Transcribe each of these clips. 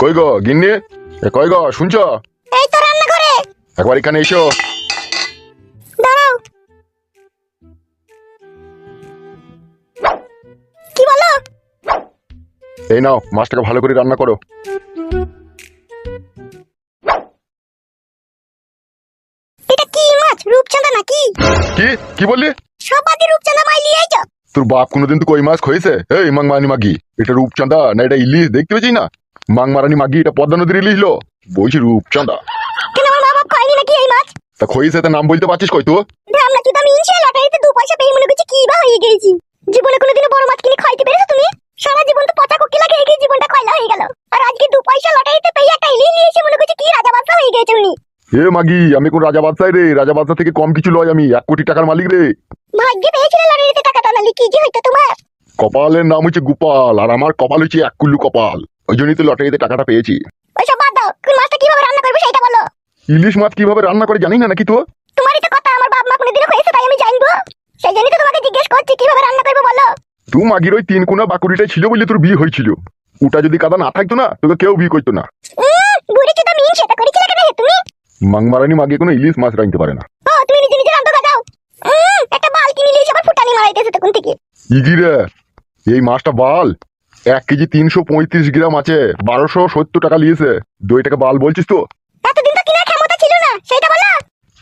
কই গো গিন্নি? কই গো শুনছ? এই তো রান্না করে একবার এখানে এসো। কি বলো? এই নাও মাছটাকে ভালো করে রান্না করো। এটা কি মাছ? রূপচাঁদা নাকি? কি? কি বললি? সবাই রূপচন্দা মাইলি আইছো? তোর বাপ কোনোদিন তো কই মাছ খয়েছে এই মাং মারানি মাগি এটা রূপচাঁদা না এটা ইলিশ? দেখতে পেয়েছি না? মাং মারানি মাগি এটা পদ্মা নদীর ইলিশ লো। বলছি রূপচাঁদা। কেন আমার বাপ খায়নি নাকি এই মাছ? তা খয়েছে তা নাম বলতে পারছিস কই তো ইনশে লটারিতে দু পয়সা পেয়ে মনে করছি কি বা হয়ে গেছি। জীবনে কোনোদিনও বড় মাছ কিনে খাইতে পেরেছ তুমি? সারা জীবন তো পচা কোকিলা খেয়ে জীবনটা কয়লা হয়ে গেল। আর আজকে দু পয়সা লটারিতে পেয়ে একটা ইলিশ নিয়ে এসে মনে করছি কি রাজা বাদশা হয়ে গেছে উনি। এ মাগি আমি কোন রাজা বাদশাই রে? রাজা বাদশা থেকে কম কিছু লয় আমি এক কোটি টাকার মালিক রে। ভাগ্যে পেয়েছিলে নালি কি যে হইতো তোমার? কপালের নাম হচ্ছে গোপাল আর আমার কপাল হচ্ছে এক কুল্লু কপাল। ওই জন্যই তো লটারিতে টাকাটা পেয়েছি। ওইসব বাদ দাও কোন মাছটা কীভাবে রান্না করব সেটা বলো। ইলিশ মাছ কীভাবে রান্না করে জানি না নাকি তো তোমারই তো কথা আমার বাপ মা কোনোদিনও হয়েছে তাই আমি জানব। সেই জন্যই তো তোমাকে জিজ্ঞেস করছি কীভাবে রান্না করব বলো। তুই মাগির ওই তিন কোনা বাকুড়িটাই ছিল বলে তোর বিয়ে হয়েছিল। ওটা যদি কাদা না থাকতো না তোকে কেউ বিয়ে করতো না। বুড়ি চুদা মিন সেটা করেছিলে কেন তুমি? মাংমারানি মাগে কোনো ইলিশ মাছ রাখতে পারে না। ও তুমি নিজে নিজে রান্না দাও উম, একটা বাল কিনে নিয়ে আবার ফুটানি মারাইতেছে তখন থেকে। ইগিরে এই মাছটা বাল। এক কেজি তিনশো পঁয়ত্রিশ গ্রাম আছে বারোশো সত্তর টাকা নিয়েছে। দুই টাকা বাল বলছিস তো? এতদিন তো কিনার ক্ষমতা ছিল না সেটা বলো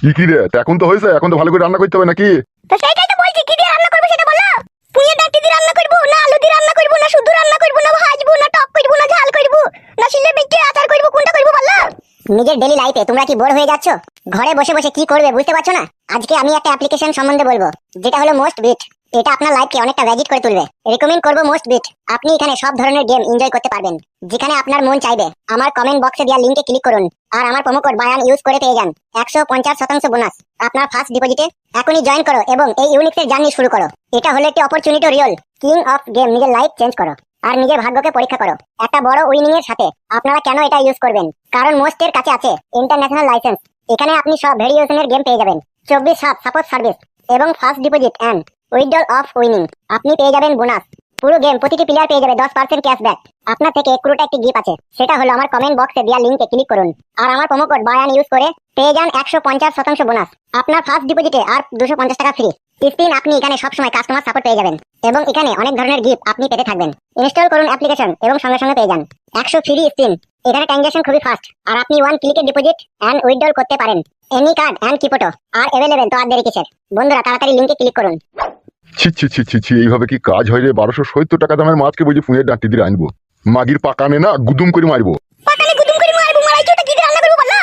ইকিরে তা এখন তো হয়েছে এখন তো ভালো করে রান্না করতে হবে নাকি? তো সেটাই তো বলছি কি দিয়ে রান্না করব সেটা বলো পুঁয়ে ডাঁটি দিয়ে রান্না করব না আলু দিয়ে রান্না করব না শুধু রান্না করব না ভাজবো না টক করব না ঝাল করব না শিলে বেটে আচার করব কোনটা করব বলো নিজের ডেলি লাইফে তোমরা কি বোর হয়ে যাচ্ছ? ঘরে বসে বসে কি করবে বুঝতে পারছ না? আজকে আমি একটা অ্যাপ্লিকেশন সম্বন্ধে বলব, যেটা হলো মোস্ট বিট এটা আপনার লাইফকে অনেকটা ভ্যাজিট করে তুলবে। রেকমেন্ড করব মোস্ট বিট আপনি এখানে সব ধরনের গেম এনজয় করতে পারবেন, যেখানে আপনার মন চাইবে। আমার কমেন্ট বক্সে দেওয়া লিঙ্কে ক্লিক করুন, আর আমার প্রোমো কোড বায়ান ইউজ করে পেয়ে যান, একশো পঞ্চাশ শতাংশ বোনাস আপনার ফার্স্ট ডিপোজিটে এখনই জয়েন করো এবং এই ইউনিক্সের জার্নি শুরু করো। এটা হলো একটি opportunity real king of game নিজের লাইফ চেঞ্জ করো। আর নিজের ভাগ্যকে পরীক্ষা করো। একটা বড় উইনিং এর সাথে আপনারা কেন এটা ইউজ করবেন? কারণ মোস্টের কাছে আছে ইন্টারন্যাশনাল লাইসেন্স এখানে আপনি সব ভেরিয়েশনের গেম পেয়ে যাবেন। চব্বিশ সাত সাপোর্ট সার্ভিস এবং first deposit and withdrawal of winning আপনি পেয়ে যাবেন বোনাস পুরো গেম প্রতিটি প্লেয়ার পেয়ে যাবে দশ পার্সেন্ট ক্যাশব্যাক আপনার থেকে পুরোটা একটি গিফট আছে। সেটা হলো আমার কমেন্ট বক্সে দেওয়া লিঙ্কে ক্লিক করুন। আর আমার প্রোমো কোড বায়ান ইউজ করে পেয়ে যান একশো পঞ্চাশ শতাংশ বোনাস আপনার ফার্স্ট ডিপোজিটে আর দুশো পঞ্চাশ টাকা ফ্রি স্পিন আপনি এখানে সবসময় কাস্টমার সাপোর্ট পেয়ে যাবেন এবং এখানে অনেক ধরনের গিফট আপনি পেতে থাকবেন। ইনস্টল করুন অ্যাপ্লিকেশন এবং সঙ্গে সঙ্গে পেয়ে যান। একশো ফ্রি স্পিন এখানে ট্রানজাকশন খুবই ফাস্ট আর আপনি ওয়ান ক্লিকে ডিপোজিট অ্যান্ড উইথড্রল করতে পারেন। এনি কার্ড অ্যান্ড কিপোটো আর অ্যাভেলেবেল তো আর দেরি কিসের? বন্ধুরা তাড়াতাড়ি লিঙ্কে ক্লিক করুন। ছি ছি ছি ছি ছি এইভাবে কি কাজ হয় রে? বারোশো সত্তর টাকা দামের মাছকে বুঝি ফুঁয়ে ডাঁটি দিয়ে আনব? মাগির পাকানে না গুদুম করে মারবো? পাকানে গুদুম করে মারবো মারাইছো ওটা কি দিয়ে রান্না করব বলো?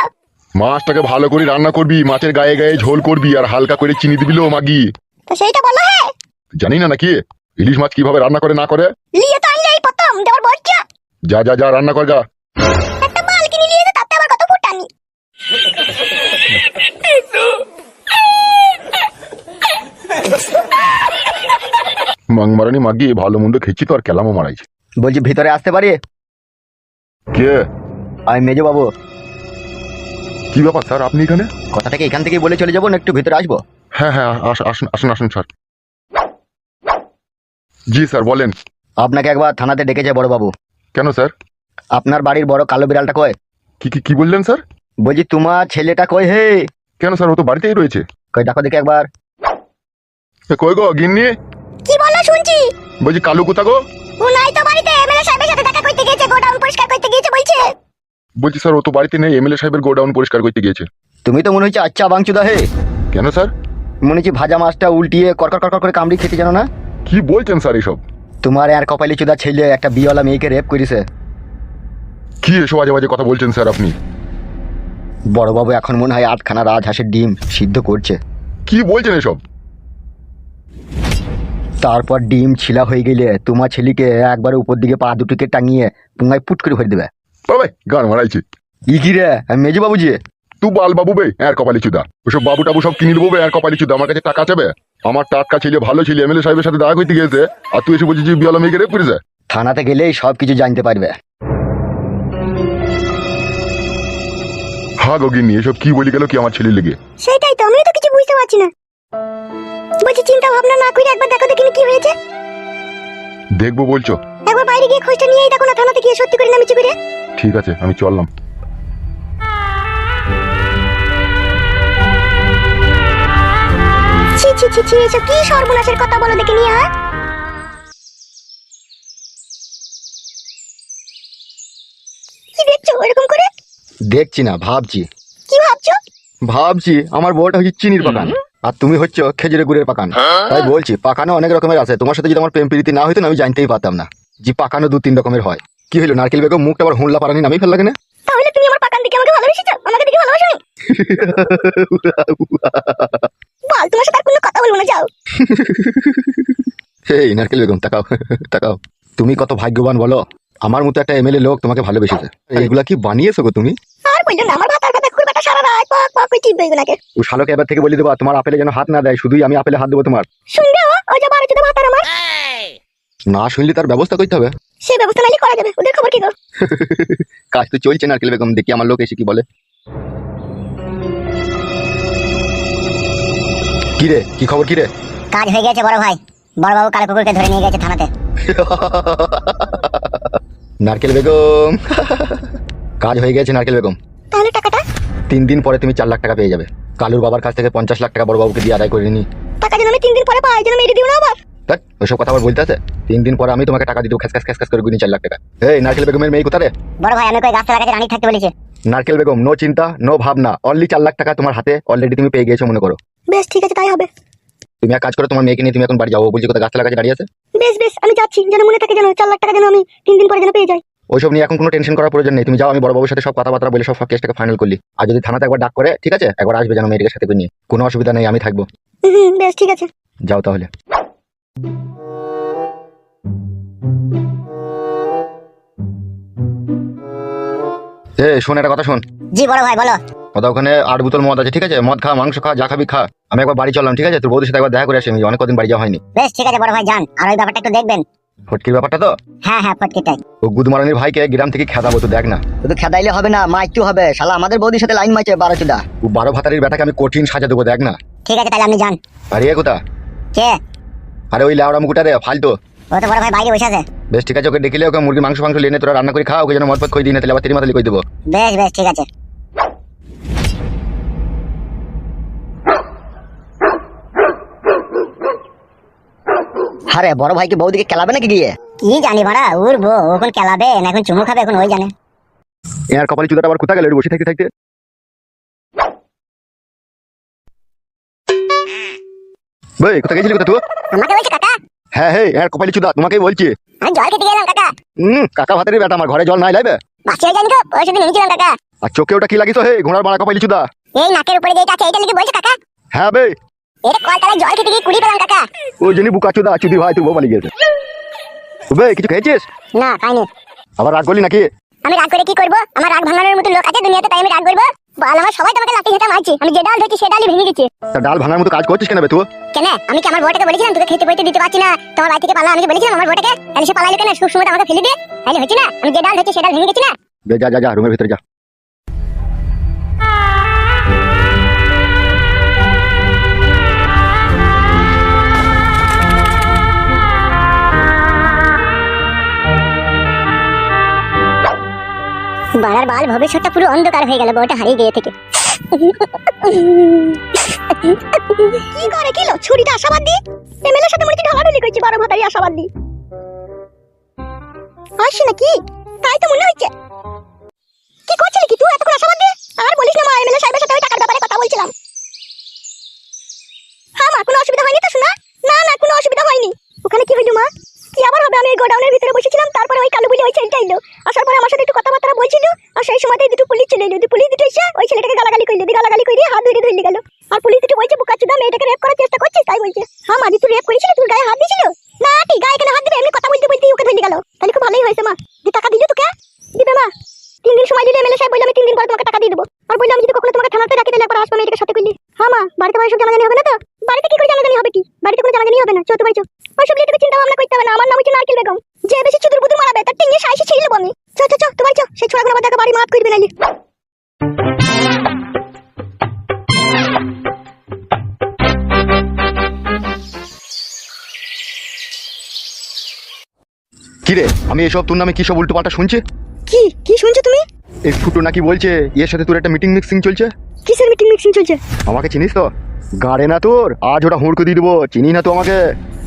মাছটাকে ভালো করে রান্না করবি মাছের গায়ে গায়ে ঝোল করবি আর হালকা করে চিনি দিবি লো মাগি। তো সেইটা বলো হ্যাঁ। জানি না নাকি ইলিশ মাছ কীভাবে রান্না করে না করে? লিয়ে তো আনলে এই প্রথম দেওয়ার যা যা যা রান্না কর যা একটা বাল কিনে নিয়ে এসে তাতে আবার কত ফুটানি। মাংমারানি মাগি ভালো মন্দ খেয়েছি তো আর কেলামও মারাইছে। বলছি ভিতরে আসতে পারি? কে? আমি মেজো বাবু। কি ব্যাপার স্যার আপনি এখানে? কথাটাকে এখান থেকে বলে চলে যাব না একটু ভিতরে আসব? হ্যাঁ হ্যাঁ আস- আসুন আসুন আসুন স্যার। জি স্যার বলেন। আপনাকে একবার থানাতে ডেকেছে বড় বাবু কেন স্যার? আপনার বাড়ির বড় কালো বিড়ালটা কয়? কি কি কি বললেন স্যার? বলছি তোমার ছেলেটা কয় হে? কেন স্যার ও তো বাড়িতেই রয়েছে। কই দেখো দেখে একবার। এ, কই গো গিন্নি? কি বলো শুনছি? বলছি কালু কোথা গো? ও নাই তো বাড়িতে এমএলএ সাহেবের সাথে দেখা করতে গিয়েছে গোডাউন পরিষ্কার করতে গিয়েছে বলছে। বলছি স্যার ও তো বাড়িতে নেই এমএলএ সাহেবের গোডাউন পরিষ্কার করতে গিয়েছে। তুমি তো মনে হচ্ছে আচ্ছা বাংচুদা হে। কেন স্যার? মনে হচ্ছে ভাজা মাছটা উল্টিয়ে করকর করকর করে কামড়ি খেতে জানো না? কি বলছেন স্যার এসব? তোমার আর কপালি চুদা ছেলে একটা বিয়েওয়ালা মেয়েকে রেপ করেছে। কি এসব বাজে বাজে কথা বলছেন স্যার আপনি? বড়বাবু এখন মনে হয় আটখানা রাজহাঁসের ডিম সিদ্ধ করছে। কি বলছেন এসব? তারপর ডিম ছিলা হয়ে গেলে তোমার ছেলেকে একবার উপর দিকে পা দুটোকে টাঙিয়ে পুঙ্গায় পুট করে ভরে দেবে। বাবাই গান মারাইছে ই কি রে আমি মেজো বাবু যে তুই বাল বাবু বে আর কপালি চুদা। ওসব বাবু টাবু সব কিনে দেবো বে কপালি চুদা। আমার কাছে টাকা চাবে আমার টাটকা ছেলে ভালো ছেলে এমএলএ সাহেবের সাথে দেখা করতে গিয়েছে আর তুই এসে বলছিস যে বিয়ালা মেয়েকে রেপ করেছে থানাতে গেলেই সব কিছু জানতে পারবে। হা গগিনি এসব কি বলি গেল কি আমার ছেলের লেগে? সেটাই তো আমিও তো কিছু বুঝতে পারছি না। বলছি চিন্তা ভাবনা না করে একবার দেখো দেখিনি কি হয়েছে। দেখব বলছো। একবার বাইরে গিয়ে খোঁজটা নিয়েই দেখো না থানাতে গিয়ে সত্যি করে না মিছি করে ঠিক আছে আমি চললাম। ছি ছি ছি এসব কি সর্বনাশের কথা বলো দেখে নিয়ে হ্যাঁ কি দেখছ এরকম করে? দেখছি না ভাবছি। কি ভাবছ? ভাবছি আমার বউটা হচ্ছে চিনির পাকান। আর তুমি হচ্ছে খেজুরের গুড়ের পাকান। তাই বলছি পাকানো অনেক রকমের আছে। তোমার সাথে যদি আমার প্রেম প্রীতি না হইতো না আমি জানতেই পারতাম না যে পাকানো দু তিন রকমের হয়। কি হইল নারকেল বেগম মুখটা আবার হুনলা পারানি নামই ফেললা কেন? তাহলে তুমি আমার পাকান দিকে আমাকে ভালোবেসেছো? আমাকে দেখে ভালোবাসোনি? বল তোমার সাথে আর কোনো কথা বলব না যাও। এই নারকেল বেগম তাকাও তাকাও। তুমি কত ভাগ্যবান বলো? আমার মতো একটা এমএলএ লোক তোমাকে ভালোবেসেছে। কি বানিয়েছো গো তুমি? আর আমার ভাতার কথা সারা রাত পক পক এগুলাকে। ও শালোকে এবার থেকে বলে দেবা তোমার আপেলে যেন হাত না দেয় শুধুই আমি আপেলে হাত দেবো তোমার। শুনবে ও? যে চোদ্দ ভাতার আমার। না শুনলে তার ব্যবস্থা করতে হবে। সে ব্যবস্থা করা যাবে ওদের খবর কি গো? কাজ তো চলছে নারকেল বেগম দেখি আমার লোক এসে কি বলে। কি রে কি খবর কি রে কাজ হয়ে গেছে বড় ভাই। বড়বাবু কালো কুকুরকে ধরে নিয়ে গেছে থানাতে। নারকেল বেগম। কাজ হয়ে গেছে নারকেল বেগম। তাহলে টাকাটা? তিন দিন পরে তুমি চার লাখ টাকা পেয়ে যাবে। কালুর বাবার কাছ থেকে পঞ্চাশ লাখ টাকা বড়বাবুকে দিয়ে আদায় করে নি টাকা যেন আমি তিন দিন পরে পাই যেন মেরে দিও না আবার। দেখ ওইসব কথা আবার বলতে আছে? তিন দিন পরে আমি তোমাকে টাকা দিতে খ্যাস খ্যাস খ্যাস করে গুনি চার লাখ টাকা। এই নারকেল বেগমের মেয়ে কোথায় রে বড় ভাই আমি কই গাছতলা কাছে রানী থাকতে বলেছে। নারকেল বেগম নো চিন্তা নো ভাবনা। অনলি চার লাখ টাকা তোমার হাতে অলরেডি তুমি পেয়ে গেছো মনে করো। বেশ ঠিক আছে তাই হবে। তুমি এক কাজ করো তোমার মেয়েকে নিয়ে তুমি এখন বাড়ি যাও বলছি কোথায় গাছতলা কাছে দাঁড়িয়ে আছে। বেশ বেশ আমি যাচ্ছি যেন মনে থাকে যেন চার লাখ টাকা যেন আমি তিন দিন পরে যেন পেয়ে যাই। ওইসব নিয়ে এখন কোনো টেনশন করার প্রয়োজন নেই। তুমি যাও আমি বড়বাবুর সাথে সব কথাবার্তা বলে সব কেসটাকে ফাইনাল করলি। আর যদি থানাতে একবার ডাক করে ঠিক আছে? একবার আসবে যেন মেয়েটাকে সাথে করে নিয়ে। কোনো অসুবিধা নেই আমি থাকব। বেশ ঠিক আছে। যাও তাহলে। এ শোন একটা কথা শোন। জি বড় ভাই বলো। ওখানে আট বোতল মদ আছে ঠিক আছে? মদ খা মাংস খা যা খাবি খা। আমি একবার বাড়ি চললাম ঠিক আছে? তোর বৌদির সাথে একবার দেখা করে আসি আমি অনেক কদিন বাড়ি যাওয়া হয়নি। বেশ ঠিক আছে বড় ভাই যান। আর ওই ব্যাপারটা একটু দেখবেন। ফটকির ব্যাপারটা তো? হ্যাঁ হ্যাঁ ফটকিটাই ও গুদমারানির ভাইকে গ্রাম থেকে খেদাবো তো দেখ না। শুধু খেদাইলে হবে না মাইকু হবে। শালা আমাদের বৌদির সাথে লাইন মাইছে বারো চুদা ও বারো ভাতারির বেটাকে আমি কঠিন সাজা দেবো দেখ না। ঠিক আছে তাহলে আপনি যান। আরে এ কোথা? কে? আরে ওই লাউড়া মুকুটা রে ফালতো। ও তো বড় ভাই বাইরে বসে আছে। বেশ ঠিক আছে ওকে দেখিলে ওকে মুরগি মাংস মাংস লিয়ে নে তোরা রান্না করে খা ওকে যেন মদ পথ খই দিই না তাহলে আবার তিরি মাতালি কই দেবো। বেশ বেশ ঠিক আছে। আরে বড় ভাইকে বৌদিকে খেলাবে নাকি গিয়ে? কি জানি ভাড়া উড়বো ওখন খেলাবে না এখন চুমু খাবে এখন ওই জানে। এর কপালে চুদাটা আবার কোথা গেল? বসে থাকতে থাকতে। ভাই কোথা গেছিলি কোথা তুই? আমাকে বলছে কাকা? হ্যাঁ হ্যাঁ এর কপালে চুদা তোমাকেই বলছি। আমি জল খেতে গেলাম কাকা। হুম কাকা ভাতের বেটা আমার ঘরে জল নাই লাইবে? বাসি হয়ে জানি তো ওই সেদিন নিয়েছিলাম কাকা। আর চোখে ওটা কি লাগিস হে? ঘোড়ার বাড়া কপালে চুদা? এই নাকের উপরে যেটা আছে এটা লিখে বলছে কাকা? হ্যাঁ বে। এটা কলতলায় জল খেতে গিয়ে কুড়ি পেলাম কাকা। ওই জন্য বুকা চুদা চুদি ভাই তুই বউ গেছে। বে কিছু খেয়েছিস? না খাইনি। আবার রাগ করলি নাকি? আমি রাগ করে কি করব? আমার রাগ ভাঙানোর মতো লোক আছে দুনিয়াতে তাই আমি রাগ করব? বল আমার সবাই তোমাকে লাঠি হেঁটে মারছে। আমি যে ডাল ধরছি সে ডালই ভেঙে তা ডাল ভাঙার মতো কাজ করছিস কেন বে তুই? কেন? আমি কি আমার বউটাকে বলেছিলাম তোকে খেতে দিতে পারছি না? তোমার বাড়ি থেকে পালা আমি বলেছিলাম আমার বউটাকে? তাহলে সে পালাইলো কেন? সুখ আমাকে ফেলে দিয়ে তাহলে হচ্ছে না? আমি যে ডাল ধরছি সে ডাল ভেঙে গেছি না? বে যা যা যা রুমের ভিতরে যা। বাড়ার বাল ভবিষ্যৎটা পুরো অন্ধকার হয়ে গেল বউটা হারিয়ে গিয়ে থেকে। কি করে কিলো ছুরিটা আশাবাদ দি? এমএলএ সাথে হচ্ছে ঢলাঢলি করছি, বারো ভাতারি আশাবাদ দি। আসছে নাকি, তাই তো মনে হচ্ছে। কি করছিলি কি তুই এতক্ষণ আশাবাদ দি আর বলিস না মা, এমএলএ সাহেবের সাথে ওই টাকার ব্যাপারে কথা বলছিলাম। হ্যাঁ মা, কোনো অসুবিধা হয়নি তো শোনা? না না, কোনো অসুবিধা হয়নি। ওখানে কি হইল মা? কি আবার হবে? আমি ওই গোডাউনের ভিতরে বসেছিলাম, তারপরে ওই কালু বলে ওই ছেলেটা এলো। আসার পরে আমার সাথে একটু কথাবার্তা বলছিল, আর সেই সময়তেই দুটো পুলিশ চলে এলো। পুলিশ দুটো এসে ওই ছেলেটাকে গালাগালি করল। দিয়ে গালাগালি করে হাত ধরে ধরে গেল। আর পুলিশ দুটো বলছে বুকা চুদা মেয়েটাকে রেপ করার চেষ্টা করছিস? তাই বলছে। হ্যাঁ মা দি তুই রেপ করেছিলি? তুই গায়ে হাত দিছিল না ঠিক গায়ে কেন হাত দিবে? এমনি কথা বলতে বলতে ওকে ধরে গেল। তাহলে খুব ভালোই হয়েছে মা। দি টাকা দিলে তোকে, দিবে মা। তিন দিন সময় দিলে এমএলএ সাহেব বলল, আমি তিন দিন পর তোমাকে টাকা দিয়ে দেবো। আর বলল, আমি যদি কখনো তোমাকে থানাতে রাখি, তাহলে একবার আসব মেয়েটাকে সাথে করলি। হ্যাঁ মা, বাড়িতে বাড়ি সব জানাজানি হবে না তো? বাড়িতে কি করে জানাজানি হবে কি? বাড়িতে কোনো জানাজানি হবে না। চৌদ্দ বাড়ি চো। ওইসব নিয়ে চিন্তা ভাবনা করতে হবে না। আমার নাম হচ্ছে নারকেল বেগম। যে বেশি চুদুর বুদুর মারাবে তার টিঙে সাইসে ছিঁড়ে নেব আমি। চ চ চ তোমার চ। সেই ছোড়াগুলো দেখো বাড়ি মাফ করবে নালি কি রে আমি এসব তোর নামে কি সব উল্টো পাল্টা শুনছি? কি? কি শুনছো তুমি? এই ফুটো নাকি বলছে এর সাথে তোর একটা মিটিং মিক্সিং চলছে? কিসের মিটিং মিক্সিং চলছে? আমাকে চিনিস তো? গাড়ে না তোর আজ ওটা হুড়কো দিয়ে দেবো চিনি না তো আমাকে।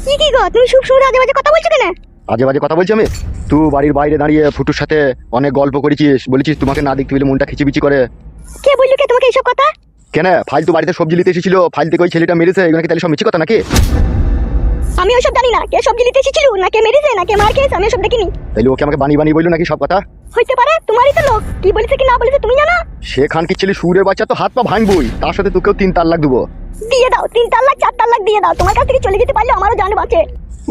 কি কি গো তুমি শুভ শুভ আজে বাজে কথা বলছো কেন? আজে বাজে কথা বলছি আমি? তুই বাড়ির বাইরে দাঁড়িয়ে ফুটুর সাথে অনেক গল্প করেছিস বলেছিস তোমাকে না দেখতে পেলে মনটা খিচিবিচি করে। কে বলল কে তোমাকে এইসব কথা? কেন? ফাইল তো বাড়িতে সবজি নিতে এসেছিল ফাইল থেকে ওই ছেলেটা মেরেছে এগুলো কি তাহলে সব মিছি কথা নাকি? আমি ওসব জানি না কে সবজি নিতে এসেছিল না কে মেরেছে না কে মার খেয়েছে আমি ওসব দেখিনি। তাইলে ওকে আমাকে বানিয়ে বানিয়ে বলল নাকি সব কথা? হইতে পারে? তোমারই তো লোক। কি বলেছে কি না বলেছে তুমি জানো? সে খানকি ছেলে সুরের বাচ্চা তো হাত পা ভাঙবই তার সাথে তোকেও তিন তার লাখ দেবো। দিয়ে দাও তিন চার লাখ চার চার লাখ দিয়ে দাও। তোমার কাছ থেকে চলে যেতে পারলে আমারও জান বাঁচে।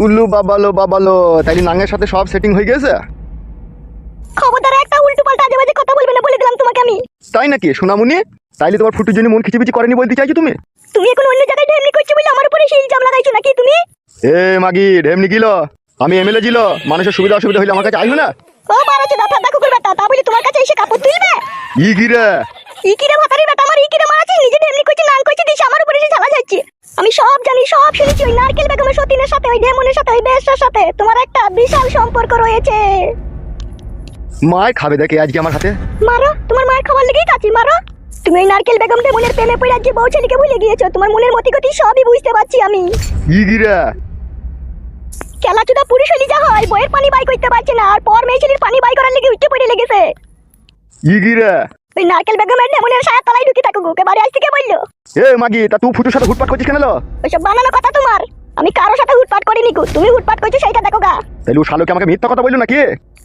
উল্লু বাবালো বাবালো তাইলে নাঙ্গের সাথে সব সেটিং হয়ে গেছে? খবরদার একটা উল্টো পাল্টা আজে বাজে কথা বলবে না বলে দিলাম তোমাকে আমি। তাই নাকি সোনামুনি? তাইলে তোমার ফুটুর জন্য মন খিচিবিচি করেনি বলতে চাইছো তুমি? তুমি এখন অন্য জায়গায় ঢেমনি করছ বলে আমার উপরে সেই ইলজাম লাগাইছো নাকি তুমি? এ মাগি ঢেমনি গিল। আমি এমএলএ ছিল মানুষের সুবিধা অসুবিধা হইলে আমার কাছে আইলো না? ও মারাছে দাদা দেখো করবে তা তা বলে তোমার কাছে এসে কাপড় তুলবে? ই গিরে ইকিরে ভাতারি বেটা আমার ইকিরে মারাছে নিজে ঢেমনি করছে নাং করছে দিশে আমার উপরে এসে ঝালা যাচ্ছে আমি সব জানি সব শুনেছি ওই নারকেল বেগমের সতীনের সাথে ওই ঢেমনের সাথে ওই বেশটার সাথে তোমার একটা বিশাল সম্পর্ক রয়েছে। মায় খাবে দেখে আজকে আমার হাতে। মারো তোমার মায়ের খাবার লেগেই কাছি মারো। তুমি ওই নারকেল বেগম ঢেমনের প্রেমে পড়ে আজকে বউ ছেলেকে ভুলে গিয়েছো তোমার মনের মতি গতি সবই বুঝতে পারছি আমি। ই গিরে খেলাচুদা পুরুষ হলি যা হয় বইয়ের পানি বাই করতে পারছে না আর পর মেয়ে ছেলের পানি বাই করার লেগে উঠতে পড়ে লেগেছে। ই গিরে ওই নারকেল বেগমের ঢেমনের সায়া তলায় ঢুকে থাকো ওকে বাড়ি আসতে কে বলল? এ মাগি তা তুই ফুটুর সাথে হুটপাট করছিস কেন লো? ওইসব বানানো কথা তোমার। আমি কারোর সাথে হুটপাট করিনি গো তুমি হুটপাট করছ সেইটা দেখো গা। তাইলে ও শালোকে আমাকে মিথ্যা কথা বলল নাকি?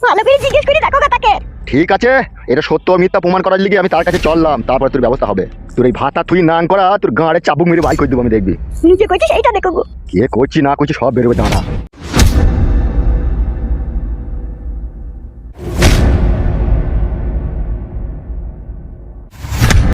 ভালো করে জিজ্ঞেস করে দেখো গা তাকে। ঠিক আছে এটা সত্য মিথ্যা প্রমাণ করার লিগে আমি তার কাছে চললাম তারপরে তোর ব্যবস্থা হবে। তোর এই ভাতা তুই নান করা তোর গাঁড়ে চাবুক মেরে বাই করে দেবো আমি দেখবি। নিজে করছি সেইটা দেখো গো। কে করছি না করছি সব বেরোবে দাঁড়া।